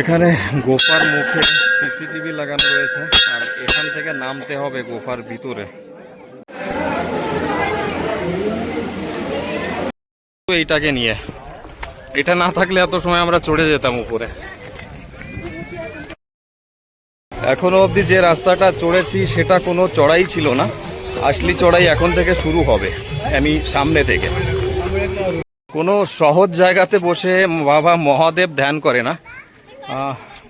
এখানে গোফার মুখে সিসিটিভি লাগানো রয়েছে, আর এখান থেকে নামতে হবে গোফার ভিতরে। এইটাকে নিয়ে। এটা না থাকলে এত সময় আমরা চড়ে যেতাম উপরে। এখনও অবধি যে রাস্তাটা চড়েছি, সেটা কোনো চড়াই ছিল না। আসলি চড়াই এখন থেকে শুরু হবে, আমি সামনে থেকে। কোনো সহজ জায়গাতে বসে বাবা মহাদেব ধ্যান করে না।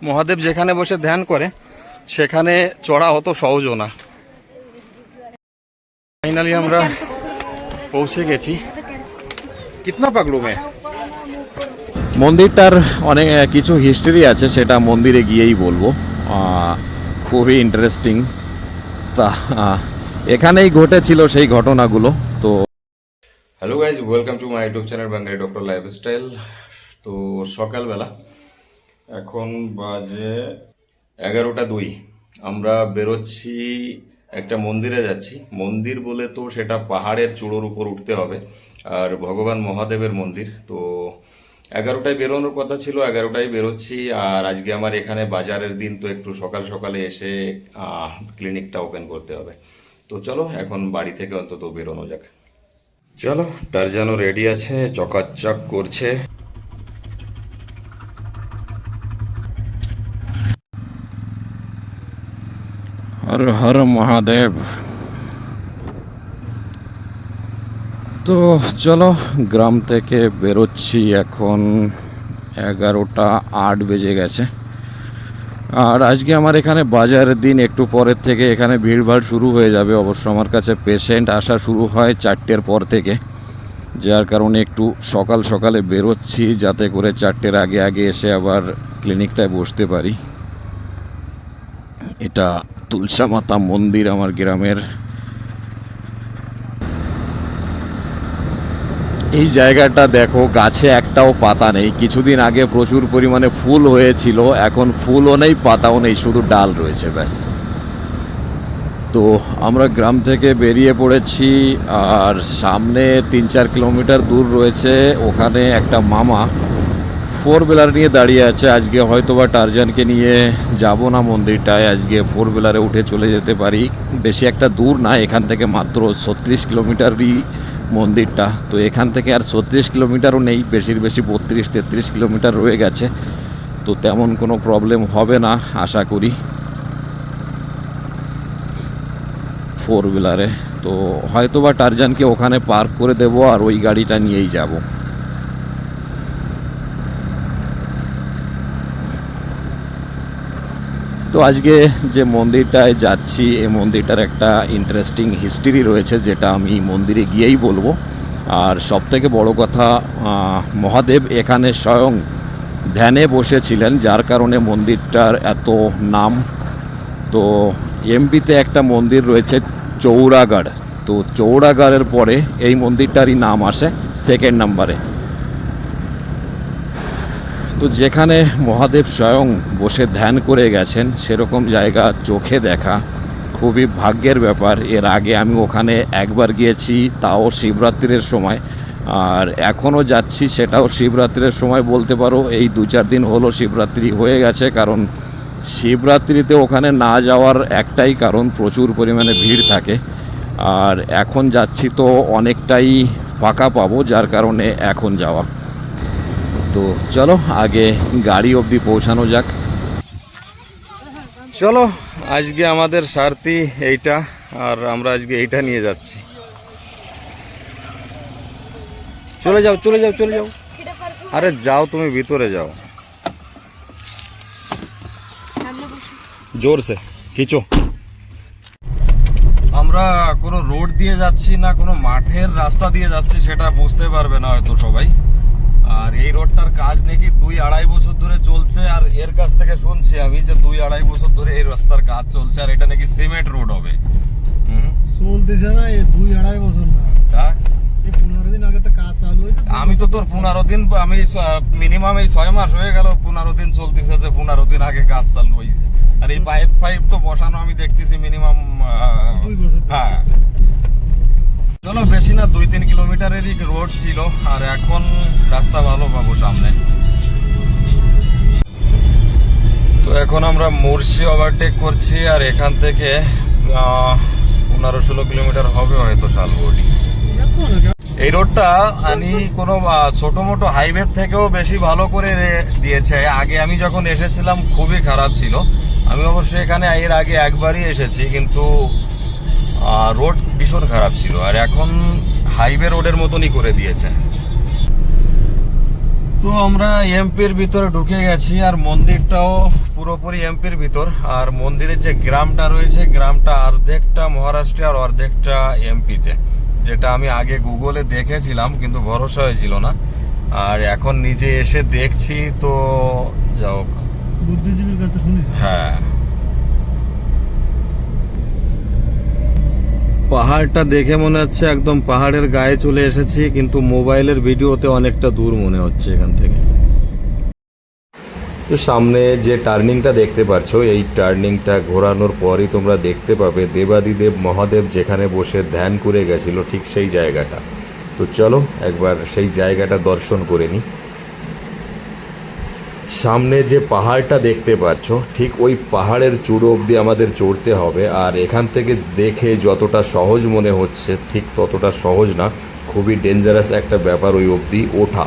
মহাদেব যেখানে বসে ধ্যান করে সেখানে চড়া অত সহজও না। ফাইনালি আমরা পৌঁছে গেছি। কিতনা পাগলু মে? মন্দিরটার অনেক কিছু হিস্ট্রি আছে সেটা মন্দিরে গিয়েই বলব। খুবই ইন্টারেস্টিং তা এখানেই ঘটেছিল সেই ঘটনাগুলো তো hello guys welcome to my YouTube channel Bangali doctor lifestyle তো সকালবেলা এখন বাজে এগারোটা দুই। আমরা বেরোচ্ছি, একটা মন্দিরে যাচ্ছি। মন্দির বলে তো সেটা পাহাড়ের চূড়োর উপর উঠতে হবে। আর ভগবান মহাদেবের মন্দির, তো এগারোটায় বেরোনোর কথা ছিল, এগারোটায় বেরোচ্ছি। আর আজকে আমার এখানে বাজারের দিন, তো একটু সকাল সকালে এসে ক্লিনিকটা ওপেন করতে হবে। তো চলো, এখন বাড়ি থেকে অন্তত বেরোনো যাক। চলো টারজানও রেডি আছে, চকাচক করছে। হর হর মহাদেব। তো চলো, গ্রাম থেকে বেরোচ্ছি এখন। এগারোটা আট বেজে গেছে। আর আজকে আমার এখানে বাজারের দিন, একটু পরের থেকে এখানে ভিড়ভাড় শুরু হয়ে যাবে। অবশ্য আমার কাছে পেশেন্ট আসা শুরু হয় চারটের পর থেকে। যার কারণে একটু সকাল সকালে বেরোচ্ছি, যাতে করে চারটের আগে আগে এসে আবার ক্লিনিকটায় বসতে পারি। এটা তুলসা মাতা মন্দির আমার গ্রামের। এই জায়গাটা দেখো, গাছে একটাও পাতা নেই। কিছুদিন আগে প্রচুর পরিমাণে ফুল হয়েছিল, এখন ফুলও নেই, পাতাও নেই, শুধু ডাল রয়েছে, ব্যাস। তো আমরা গ্রাম থেকে বেরিয়ে পড়েছি, আর সামনে তিন চার কিলোমিটার দূর রয়েছে, ওখানে একটা মামা ফোর হুইলার নিয়ে দাঁড়িয়ে আছে। আজকে হয়তো বা টারজানকে নিয়ে যাব না মন্দিরটায়। আজকে ফোর হুইলারে উঠে চলে যেতে পারি। বেশি একটা দূর না, এখান থেকে মাত্র ছত্রিশ কিলোমিটারই মন্দিরটা। তো এখান থেকে আর ছত্রিশ কিলোমিটারও নেই, বেশির বেশি বত্রিশ, তেত্রিশ কিলোমিটার রয়ে গেছে। তো তেমন কোনো প্রবলেম হবে না, আশা করি। ফোর হুইলারে। তো হয়তো বা টারজানকে ওখানে পার্ক করে দেবো আর ওই গাড়িটা নিয়েই যাব। তো আজকে যে মন্দিরটায় যাচ্ছি, এই মন্দিরটার একটা ইন্টারেস্টিং হিস্ট্রি রয়েছে, যেটা আমি মন্দিরে গিয়েই বলব। আর সব থেকে বড় কথা মহাদেব এখানে স্বয়ং ধ্যানে বসেছিলেন, যার কারণে মন্দিরটার এত নাম। তো এমপিতে একটা মন্দির রয়েছে, চৌরাগড়। তো চৌরাগড়ের পরে এই মন্দিরটারই নাম আসে সেকেন্ড নাম্বারে তো যেখানে মহাদেব স্বয়ং বসে ধ্যান করে গেছেন, সেরকম জায়গা চোখে দেখা। খুবই ভাগ্যের ব্যাপার। এর আগে আমি ওখানে একবার গিয়েছি, তাও শিবরাত্রির সময়। আর এখনও যাচ্ছি, সেটাও শিবরাত্রির সময় বলতে পারো। এই দু চার দিন হলো শিবরাত্রি হয়ে গেছে, কারণ শিবরাত্রিতে ওখানে না যাওয়ার একটাই কারণ, প্রচুর পরিমাণে ভিড় থাকে। আর এখন যাচ্ছি তো অনেকটাই ফাঁকা পাবো, যার কারণে এখন যাওয়া। তো চলো, আগে গাড়ি অবধি পৌঁছানো যাক। চলো, আজকে আমাদের সারথি এইটা, আর আমরা আজকে এইটা নিয়ে যাচ্ছি। চলে যাও চলে যাও চলে যাও। আরে যাও তুমি, ভিতরে যাও। জোর সে খিচো। আমরা কোনো রোড দিয়ে যাচ্ছি না, কোনো মাঠের রাস্তা দিয়ে যাচ্ছি, সেটা বুঝতে পারবে না হয়তো সবাই। আর এই রোডটার কাজ নাকি দুই আড়াই বছর ধরে চলছে আর এর কাছ থেকে শুনছি আমি যে দুই আড়াই বছর ধরে এই রাস্তার কাজ চলছে আর এটা নাকি সিমেন্ট রোড হবে। হুম? চলতেছে না এই দুই আড়াই বছর না। তা? পনেরো দিন আগে তো কাজ চালু আমি তো তোর পনেরো দিন আমি মিনিমাম এই ছয় মাস হয়ে গেল পনেরো দিন চলতেছে যে পনেরো দিন আগে কাজ চালু হয়েছে। আর এই পাইপ ফাইপ তো বসানো আমি দেখতেছি মিনিমাম হ্যাঁ। চলো বেশি না, দুই, তিন কিলোমিটারেরই রোড ছিল, আর এখন রাস্তা ভালো পাবো সামনে। তো এখন আমরা মুর্শি ওভারটেক করছি, আর এখান থেকে পনেরো, ষোলো কিলোমিটার হবে হয়তো না এই রোডটা আমি কোনো ছোটো মোটো হাইওয়ে থেকেও বেশি ভালো করে দিয়েছে। আগে আমি যখন এসেছিলাম, খুবই খারাপ ছিল। আমি অবশ্যই এখানে এর আগে একবারই এসেছি, কিন্তু রোড ভীষণ খারাপ ছিল আর এখন হাইওয়ে রোডের মতনই করে দিয়েছে। তো আমরা এমপির ভিতরে ঢুকে গেছি আর মন্দিরটাও পুরোপুরি এমপির ভিতর। আর মন্দিরের যে গ্রামটা রয়েছে গ্রামটা অর্ধেকটা মহারাষ্ট্রে আর অর্ধেকটা এমপিতে যেটা আমি আগে গুগলে দেখেছিলাম কিন্তু ভরসা হয়েছিল না। আর এখন নিজে এসে দেখছি তো যাও। বুদ্ধিজীবীর কাছে শুনিস হ্যাঁ। পাহাড়টা দেখে মনে হচ্ছে একদম পাহাড়ের গায়ে চলে এসেছি, কিন্তু মোবাইলের ভিডিওতে অনেকটা দূর মনে হচ্ছে এখান থেকে। তো সামনে যে টার্নিংটা দেখতে পাচ্ছ এই টার্নিংটা ঘোরানোর পরই তোমরা দেখতে পাবে দেবাদিদেব মহাদেব যেখানে বসে ধ্যান করে গেছিল ঠিক সেই জায়গাটা। তো চলো একবার সেই জায়গাটা দর্শন করে নিই। সামনে যে পাহাড়টা দেখতে পাচ্ছ ঠিক ওই পাহাড়ের চূড়ো অবধি আমাদের চড়তে হবে। আর এখান থেকে দেখে যতটা সহজ মনে হচ্ছে, ঠিক ততটা সহজ না, খুবই ডেঞ্জারাস একটা ব্যাপার ওই অবধি ওঠা।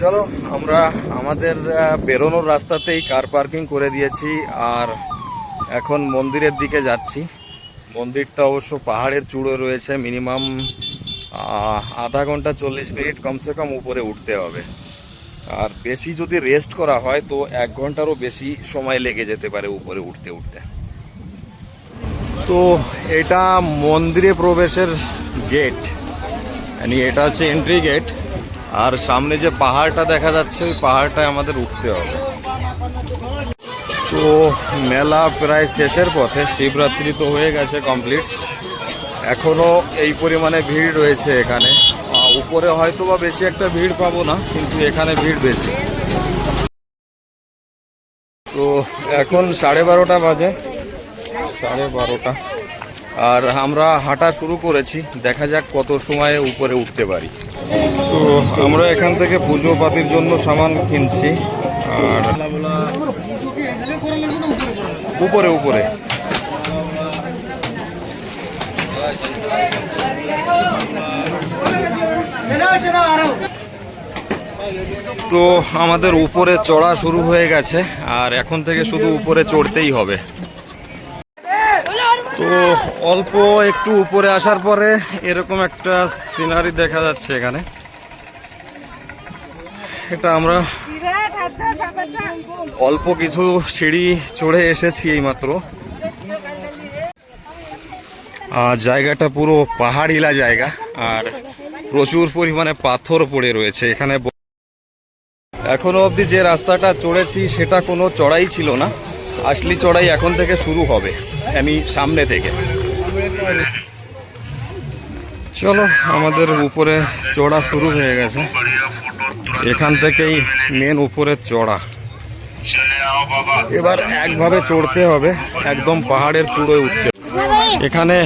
চলো, আমরা আমাদের বেরোনোর রাস্তাতেই কার পার্কিং করে দিয়েছি, আর এখন মন্দিরের দিকে যাচ্ছি। মন্দিরটা অবশ্য পাহাড়ের চূড়ো রয়েছে মিনিমাম আধা ঘণ্টা চল্লিশ মিনিট কমসে কম উপরে উঠতে হবে। আর বেশি যদি রেস্ট করা হয়, তো এক ঘন্টারও বেশি সময় লেগে যেতে পারে উপরে উঠতে উঠতে। তো এটা মন্দিরে প্রবেশের গেট মানে এটা হচ্ছে এন্ট্রি গেট আর সামনে যে পাহাড়টা দেখা যাচ্ছে, ওই পাহাড়টায় আমাদের উঠতে হবে। তো মেলা প্রায় শেষের পথে, শিবরাত্রি তো হয়ে গেছে কমপ্লিট এখনও এই পরিমাণে ভিড় রয়েছে এখানে। উপরে হয়তো বা বেশি একটা ভিড় পাবো না, কিন্তু এখানে ভিড় বেশি। তো এখন সাড়ে বারোটা বাজে, সাড়ে বারোটা। আর আমরা হাঁটা শুরু করেছি, দেখা যাক কত সময়ে উপরে উঠতে পারি। তো আমরা এখান থেকে পুজো পাতির জন্য সামান কিনছি। আর উপরে উপরে। তো আমাদের উপরে চড়া শুরু হয়ে গেছে, আর এখন থেকে শুধু উপরে চড়তেই হবে। তো অল্প একটু উপরে আসার পরে এরকম একটা সিনারি দেখা যাচ্ছে এখানে। এটা আমরা অল্প কিছু সিঁড়ি চড়ে এসেছি এইমাত্র। আর জায়গাটা পুরো পাহাড়িলা জায়গা, আর প্রচুর পরিমাণে পাথর পড়ে রয়েছে এখানে। এখনও অবধি যে রাস্তাটা চড়েছি সেটা কোনো চড়াই ছিল না। আসলি চড়াই এখন থেকে শুরু হবে, আমি সামনে থেকে। চলো, আমাদের উপরে চড়া শুরু হয়ে গেছে। এখান থেকেই মেন উপরে চড়া। এবার একভাবে চড়তে হবে, একদম পাহাড়ের চূড়োয় উঠতে এখানে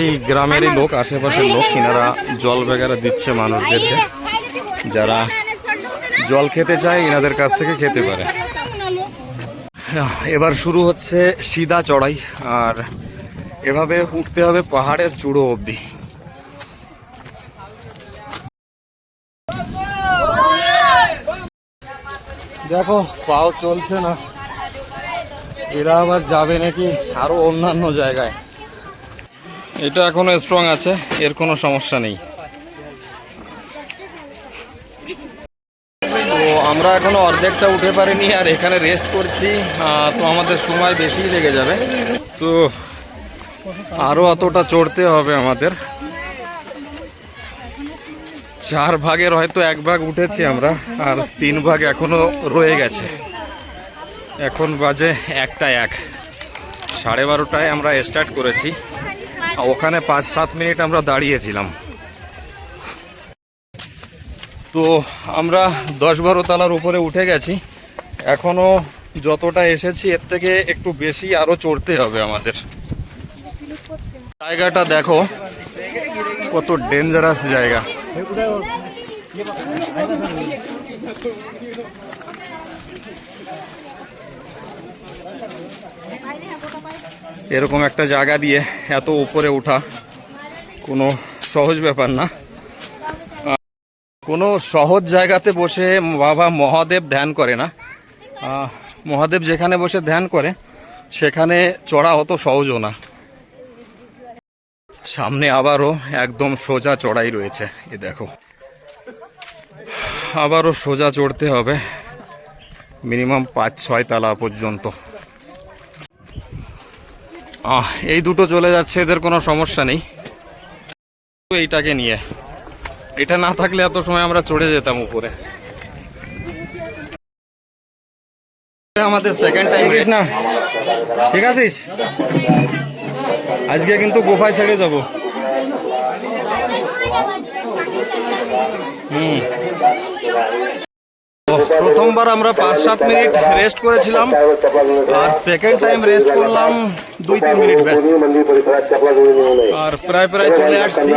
এই গ্রামেরই লোক, আশেপাশের লোক এনারা জল বেগারা দিচ্ছে মানুষদেরকে। যারা জল খেতে চায়, এনাদের কাছ থেকে খেতে পারে। এবার শুরু হচ্ছে সিধা চড়াই, আর এভাবে উঠতে হবে পাহাড়ের চূড়ো অবধি। দেখো, পাও চলছে না। এরা আবার যাবে নাকি আরও অন্যান্য জায়গায়? এটা এখনও স্ট্রং আছে, এর কোনো সমস্যা নেই। তো আমরা এখনও অর্ধেকটা উঠে পারিনি, আর এখানে রেস্ট করছি। তো আমাদের সময় বেশি লেগে যাবে। তো আরও অতটা চড়তে হবে আমাদের। চার ভাগের হয়তো এক ভাগ উঠেছি আমরা, আর তিন ভাগ এখনও রয়ে গেছে। এখন বাজে একটা এক। সাড়ে বারোটায় আমরা স্টার্ট করেছি। ওখানে পাঁচ সাত মিনিট আমরা দাঁড়িয়েছিলাম। তো আমরা দশ বারো তলার উপরে উঠে গেছি। এখনও যতটা এসেছি, এর থেকে একটু বেশি আরও চড়তে হবে আমাদের। জায়গাটা দেখো, কত ডেঞ্জারাস জায়গা। এরকম একটা জায়গা দিয়ে এত উপরে ওঠা কোনো সহজ ব্যাপার না। কোনো সহজ জায়গাতে বসে বাবা মহাদেব ধ্যান করে না। মহাদেব যেখানে বসে ধ্যান করে, সেখানে চড়া অত সহজও না। সামনে আবারও একদম সোজা চড়াই রয়েছে, এ দেখো। আবারও সোজা চড়তে হবে। মিনিমাম পাঁচ, ছয় তালা পর্যন্ত। এই দুটো চলে যাচ্ছে, এদের কোনো সমস্যা নেই। এইটাকে নিয়ে। এটা না থাকলে এত সময় আমরা চড়ে যেতাম উপরে। আমাদের সেকেন্ড টাইম না? ঠিক আছিস? আজকে কিন্তু গোফায় ছেড়ে যাব। হুম। প্রথমবার আমরা পাঁচ সাত মিনিট রেস্ট করেছিলাম। আর সেকেন্ড টাইম রেস্ট করলাম দুই তিন মিনিট, ব্যাস। আর প্রায় প্রায় চলে আসছি।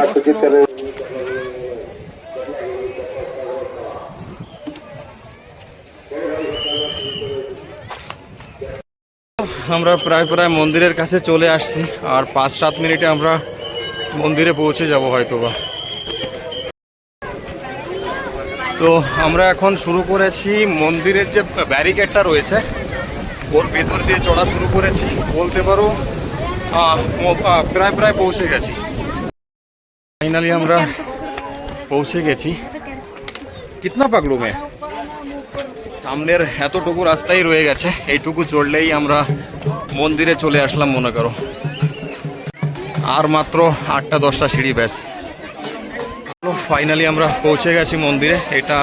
আমরা প্রায় প্রায় মন্দিরের কাছে চলে আসছি। আর পাঁচ সাত মিনিটে আমরা মন্দিরে পৌঁছে যাব হয়তো বা তো আমরা এখন শুরু করেছি, মন্দিরের যে ব্যারিকেডটা রয়েছে, ওর ভেতর দিয়ে চড়া শুরু করেছি। বলতে পারো প্রায় প্রায় পৌঁছে গেছি। ফাইনালি আমরা পৌঁছে গেছি। কিতনা পাগলু মে সামনের এতটুকু রাস্তাই রয়ে গেছে, এইটুকু চড়লেই আমরা মন্দিরে চলে আসলাম, মনে করো। আর মাত্র আটটা দশটা সিঁড়ি, ব্যাস। ফাইনালি আমরা পৌঁছে গেছি মন্দিরে। এটা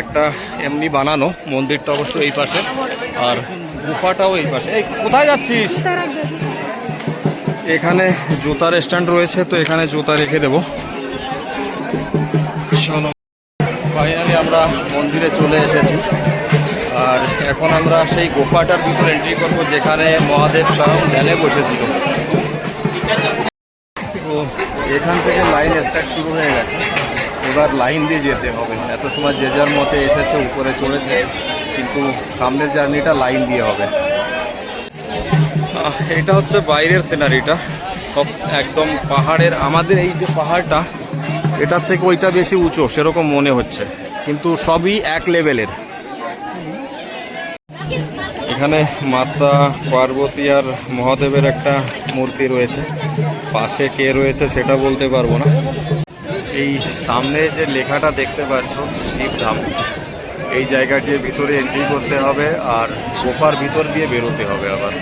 একটা এমনি বানানো, মন্দিরটা অবশ্য এই পাশে। আর গুফাটাও এই পাশে। এই, কোথায় যাচ্ছিস? এখানে জুতার স্ট্যান্ড রয়েছে, তো এখানে জুতা রেখে দেবো। চলো ফাইনালি আমরা মন্দিরে চলে এসেছি। আর এখন আমরা সেই গোপাটার ভিতরে এন্ট্রি করব, যেখানে মহাদেব স্বয়ং ধ্যানে বসেছিল। তো এখান থেকে লাইন স্টার্ট শুরু হয়ে গেছে। এবার লাইন দিয়ে যেতে হবে। এত সময় যে যার মতে এসেছে, উপরে চড়েছে, কিন্তু সামনের জার্নিটা লাইন দিয়ে হবে। এটা হচ্ছে বাইরের সিনারিটা সব একদম পাহাড়ের, আমাদের এই যে পাহাড়টা, এটার থেকে ওইটা বেশি উঁচু, সেরকম মনে হচ্ছে। কিন্তু সবই এক লেভেলের। এখানে মাতা পার্বতী আর মহাদেবের একটা মূর্তি রয়েছে। পাশে কে রয়েছে সেটা বলতে পারব না। এই সামনে যে লেখাটা দেখতে পাচ্ছ শিবধাম এই জায়গাটির ভিতরে এন্ট্রি করতে হবে আর গোফার ভিতর দিয়ে বেরোতে হবে আবার।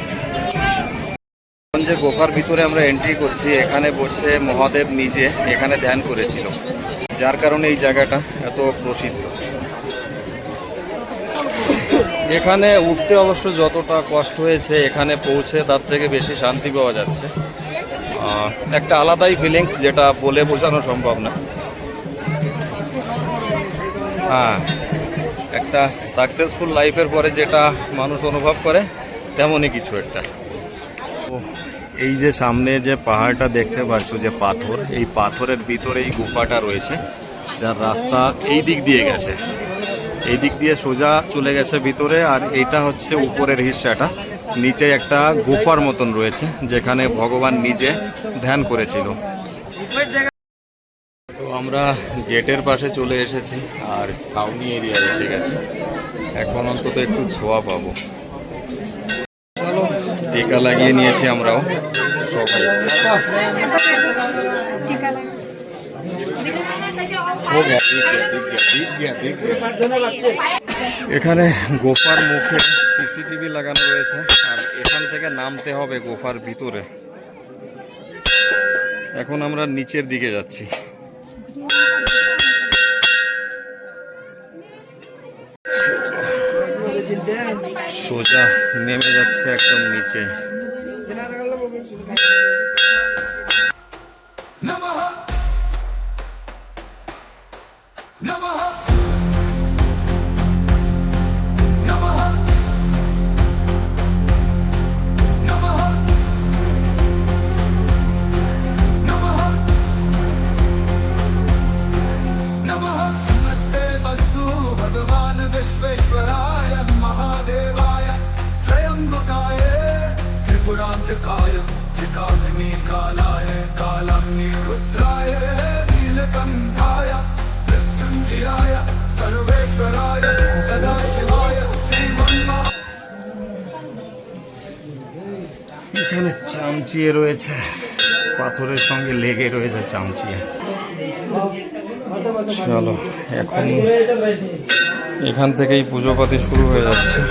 এখন যে গোফার ভিতরে আমরা এন্ট্রি করছি, এখানে বসে মহাদেব নিজে এখানে ধ্যান করেছিল, যার কারণে এই জায়গাটা এত প্রসিদ্ধ। এখানে উঠতে অবশ্য যতটা কষ্ট হয়েছে, এখানে পৌঁছে তার থেকে বেশি শান্তি পাওয়া যাচ্ছে। একটা আলাদাই ফিলিংস যেটা বলে বোঝানো সম্ভব না। হ্যাঁ একটা সাকসেসফুল লাইফের পরে যেটা মানুষ অনুভব করে, তেমনই কিছু একটা। এই যে সামনে যে পাহাড়টা দেখতে পাচ্ছ, যে পাথর, এই পাথরের ভিতরে এই গুফাটা রয়েছে, যার রাস্তা এই দিক দিয়ে গেছে। এই দিক দিয়ে সোজা চলে গেছে ভিতরে, আর এটা হচ্ছে উপরের হিস্সাটা। নিচে একটা গুফার মতন রয়েছে যেখানে ভগবান নিজে ধ্যান করেছিল তো আমরা গেটের পাশে চলে এসেছি আর সাউনি এরিয়া এসে গেছে এখন অন্তত একটু ছোঁয়া পাবো চলো টিকা লাগিয়ে নিয়েছি আমরাও সবাই हो गया, दिख गया, दिख गया, दिख गया, दिख गया। এখানে গোফার মুখে সিসিটিভি লাগানো রয়েছে, আর এখান থেকে নামতে হবে গোফার ভিতরে। এখন আমরা নিচের দিকে যাচ্ছি। সোজা নেমে যাচ্ছে একদম নিচে। নমঃ যে চামচিয়ে রয়েছে পাথরের সঙ্গে লেগে রয়েছে চামচিয়ে চলো এখন এখান থেকেই পুজো পাতি শুরু হয়ে যাচ্ছে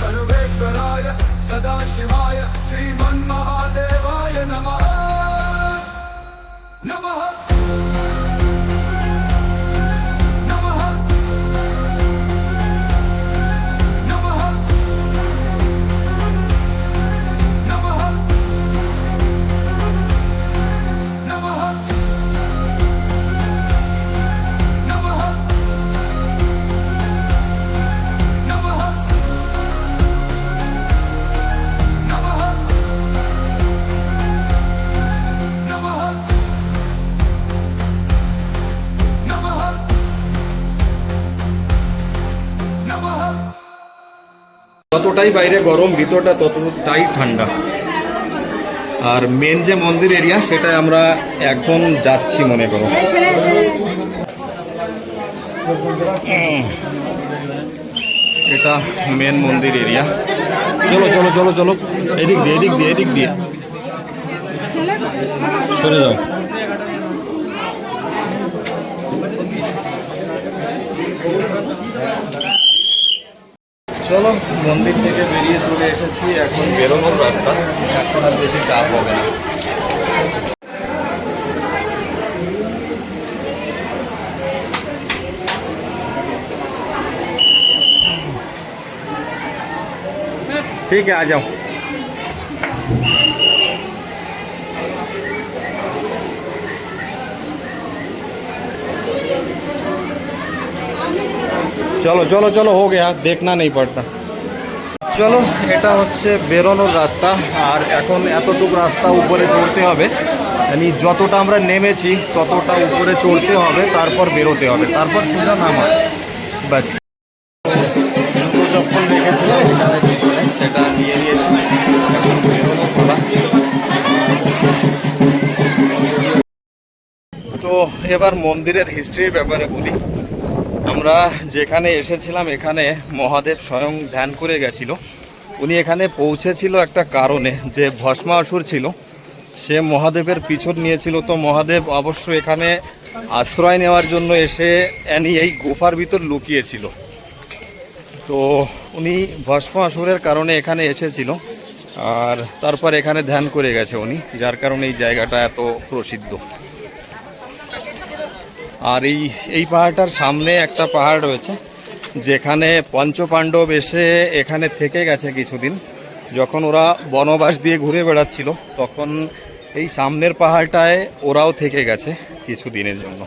सर्वेश्वराय सदाशिवाय श्रीमन्महादेवाय नमः नमः नमः যতটাই বাইরে গরম, ভিতরটা ততটাই ঠান্ডা। আর মেন যে মন্দির এরিয়া সেটা আমরা এখন যাচ্ছি, মনে করো। এটা মেন মন্দির এরিয়া চলো চলো চলো চলো। এদিক দিয়ে এদিক দিয়ে এদিক দিয়ে। সরে যাও। চলো মন্দির থেকে বেরিয়ে চলে এসেছি এখন বেরোনোর রাস্তা এখন আর বেশি চাপ হবে না ठीक है आ जाओ চলো চলো চলো, হো গে দেখনা নেই পড়তা চলো, এটা হচ্ছে বেরোনোর রাস্তা, আর এখন এতটুকু রাস্তা উপরে চড়তে হবে। মানে যতটা আমরা নেমেছি, ততটা উপরে চড়তে হবে, তারপর বেরোতে হবে। তারপর সোজা নামা। ব্যাস। চপ্পল তো এবার মন্দিরের হিস্ট্রির ব্যাপারে বলি। আমরা যেখানে এসেছিলাম, এখানে মহাদেব স্বয়ং ধ্যান করে গেছিল। উনি এখানে পৌঁছেছিল একটা কারণে, যে ভস্মাসুর ছিল। সে মহাদেবের পিছন নিয়েছিল। তো মহাদেব অবশ্য এখানে আশ্রয় নেওয়ার জন্য এসে এনি এই গুফার ভিতর লুকিয়েছিল। তো উনি ভস্মাসুরের কারণে এখানে এসেছিল আর তারপর এখানে ধ্যান করে গেছে উনি, যার কারণে এই জায়গাটা এত প্রসিদ্ধ। আর এই এই পাহাড়টার সামনে একটা পাহাড় রয়েছে, যেখানে পঞ্চপাণ্ডব এসে এখানে থেকে গেছে কিছুদিন। যখন ওরা বনবাস দিয়ে ঘুরে বেড়াচ্ছিল, তখন এই সামনের পাহাড়টায় ওরাও থেকে গেছে কিছুদিনের জন্য।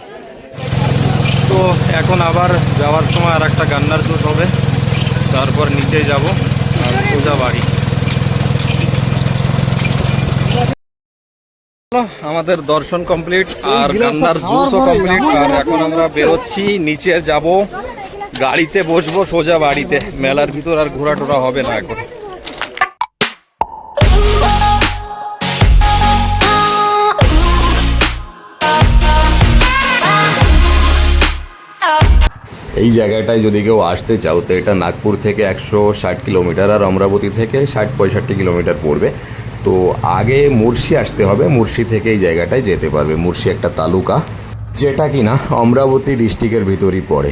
তো এখন আবার যাওয়ার সময় আর একটা গান্নার জুস হবে, তারপর নিচে যাব, আর সোজা বাড়ি। আমাদের দর্শন কমপ্লিট আর গান্নার জুসও কমপ্লিট আর এখন আমরা বেরোচ্ছি নিচে যাব গাড়িতে বসবো সোজা বাড়িতে। মেলার ভিতর আর ঘোরা টোরা হবে না এখন। এই জায়গাটায় যদি কেউ আসতে চাও তো এটা নাগপুর থেকে একশো ষাট কিলোমিটার আর অমরাবতী থেকে ষাট পঁয়ষট্টি কিলোমিটার পড়বে। তো আগে মুর্শি আসতে হবে, মুর্শি থেকে এই জায়গাটায় যেতে পারবে, মুর্শি একটা তালুকা, যেটা কিনা অমরাবতী ডিস্ট্রিক্টের ভিতরই পড়ে।